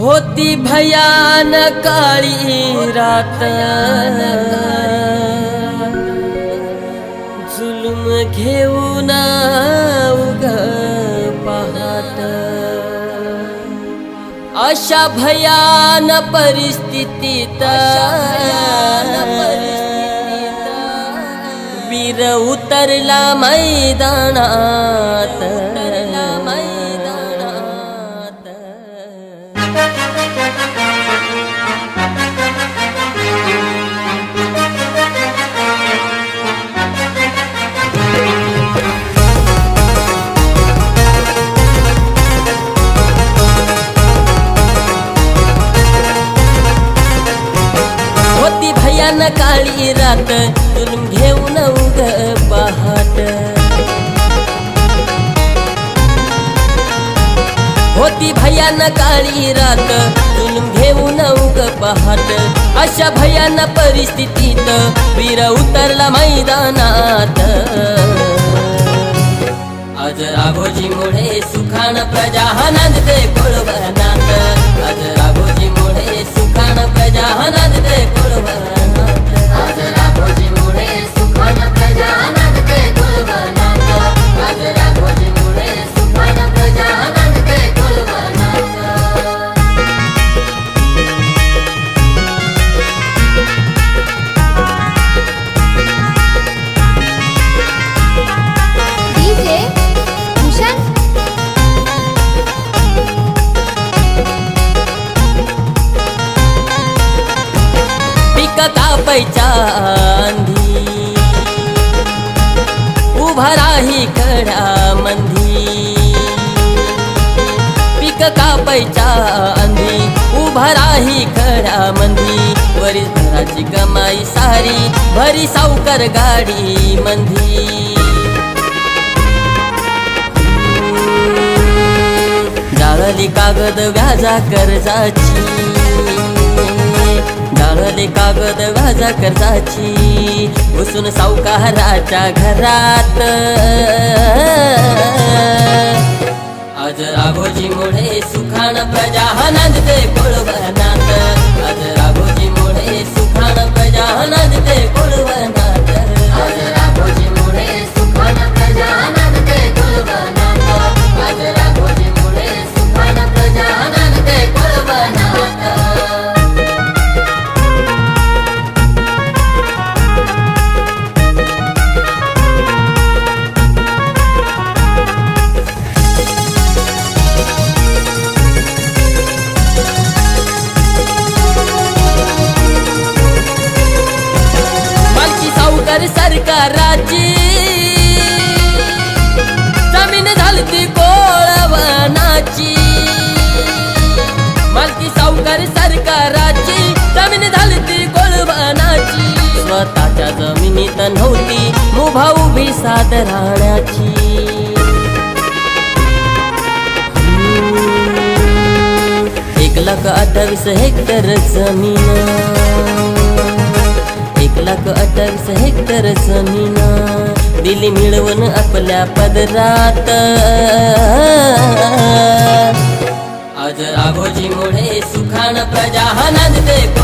होती भयान काळी रात. जुलुम घेऊन उग पहाट. अशा भयान परिस्थितीत वीर उतरला मैदानात. काळी रात. भयान काळी रात तुलून घेऊन उग पहाट अशा भयान परिस्थितीत वीर उतरला मैदानात. आज राघोजीमुळे सुखान प्रजा आनंदते कुळवनात आज राघोजीमुळे सुखान प्रजा आनंदते पैचा आंधी उभा राही खडा मंदी. पिक का आंधी उभा राही कडा मंदी. वरी घराची कमाई सारी भरी सावकर गाडी मंदी. जाळली कागद व्याजा कर्जाची. जाळली कागद वाजा कर्जाची. बसून सावकाराच्या घरात. आज राघोजीमुळे सुखान प्रजा आनंदते कुळवनात. आज राघोजीमुळे सुखान प्रजा आनंदते कुळ स्वतःच्या तर नव्हती मुभा उभी साध राहण्याची एक लाख अठ्ठावीस हेक्टर जमीन. एक लाख अठ्ठावीस हेक्टर जमीन. दिली मिळवून आपल्या पदरात. आज राघोजीमुळे सुखान प्रजा आनंदते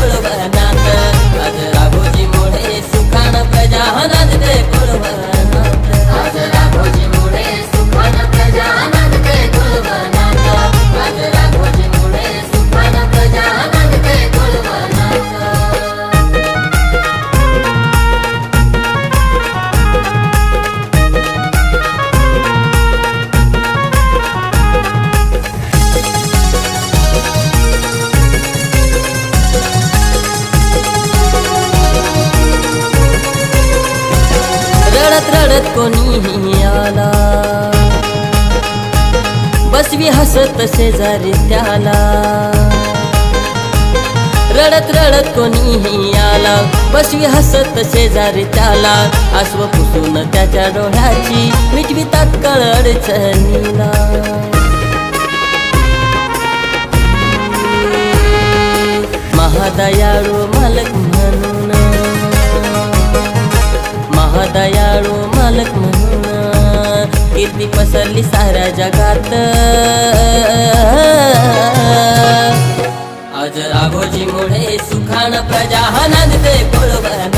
रडत कोणीही आला. बसवी हसत शेजारी त्याला. रडत रडत कोणीही आला. बसवी हसत शेजारी त्याला. अश्व पुसून त्याच्या डोळ्याची मिटवी तात्काळ अडचणीला. महादयाळू मालक म्हणून. महादयाळू ढोलक म्हणून. किती पसरली साऱ्या जगात. आज राघोजी मुळे सुखान प्रजा हनंद ते बरोबर